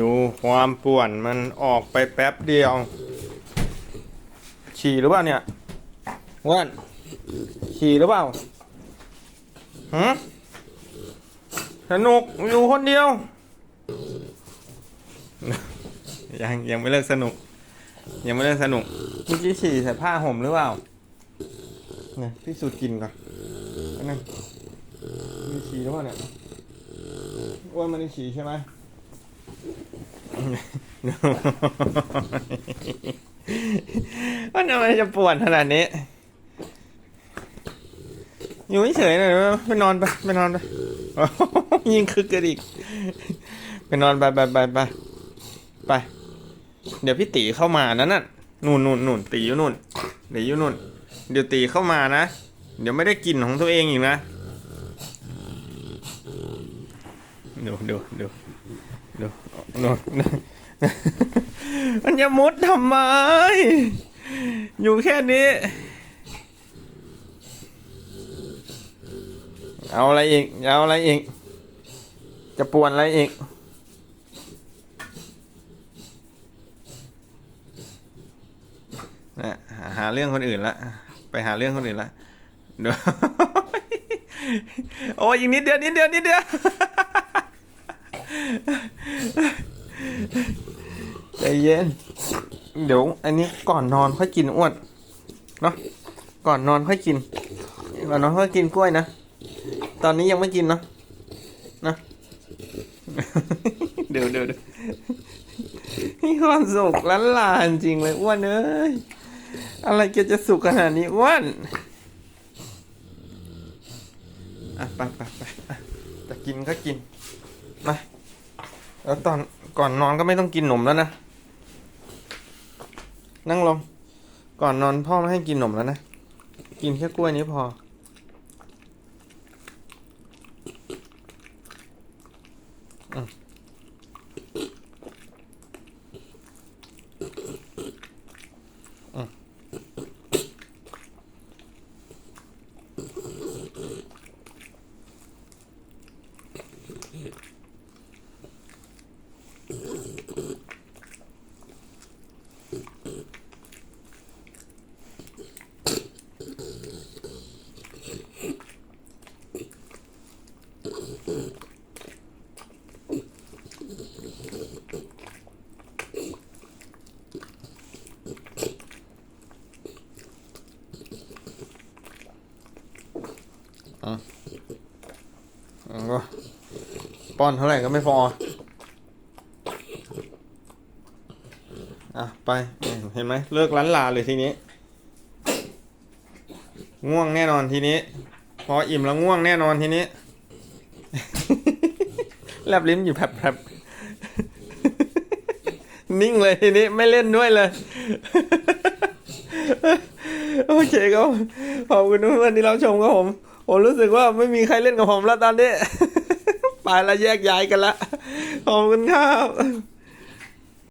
ดูความป่วนมันออกไปแป๊บเดียว ฉี่หรือเปล่าเนี่ยอ้วนฉี่หรือเปล่าหืมสนุกอยู่คนเดียว ยังยังไม่เลิกสนุก ยังไม่เลิกสนุกเมื่อกี้ฉี่ใส่ผ้าห่มหรือเปล่าเนี่ยพี่สูดกินก่อนอันนึงมีฉี่หรือเปล่าเนี่ยอ้วนมันได้ฉี่ใช่ไหม ว่าทำไมจะปวดขนาดนี้ อยู่เฉยๆหน่อยไปนอนไปไปนอนไปยิงคึกกันอีกไปนอนไปไปไปไปไป เดี๋ยวพี่ตีเข้ามานั่นน่ะนู่นนู่นนู่นตีอยู่นู่นเดี๋ยวอยู่นู่น เดี๋ยวตีเข้ามานะ เดี๋ยวไม่ได้กลิ่นของตัวเองอีกนะ ดูดูดูดูดูดูมันจะมุดทำไม อยู่แค่นี้ เอาอะไรอีก เอาอะไรอีก จะปวนอะไรอีกนะหาเรื่องคนอื่นละ ไปหาเรื่องคนอื่นละเดี๋ยวโอ้ยอีกนิดเดียวนิดเดียวนิดเดียว ใจเย็น เดี๋ยว อันนี้ก่อนนอนค่อยกินอ้วนเนาะก่อนนอนค่อยกินก่อนนอนค่อยกินกล้วยนะตอนนี้ยังไม่กินเนาะนะเดี๋ยวเดี๋ยวเดี๋ยวนี่ความสุขล้านลานจริงเลยอ้วนเอ้ยอะไรแกจะสุขขนาดนี้อ้วนอะไปไปไปจะกินก็กินมา แล้วตอนก่อนนอนก็ไม่ต้องกินนมแล้วนะ นั่งลง ก่อนนอนพ่อไม่ให้กินนมแล้วนะ กินแค่กล้วยนี้พอ อืม อืมก็ป้อนเท่าไหร่ก็ไม่พอ อะ ไป เห็นไหมเลิกล้านลาเลยทีนี้ ง่วงแน่นอนทีนี้ พออิ่มแล้วง่วงแน่นอนทีนี้ แลบลิ้นอยู่แผลบนิ่งเลยทีนี้ไม่เล่นด้วยเลย โอเคครับขอบคุณทุกท่านที่รับชมครับผม ผมรู้สึกว่าไม่มีใครเล่นกับผมแล้วตอนนี้ ไปแล้วแยกย้ายกันละขอบคุณครับ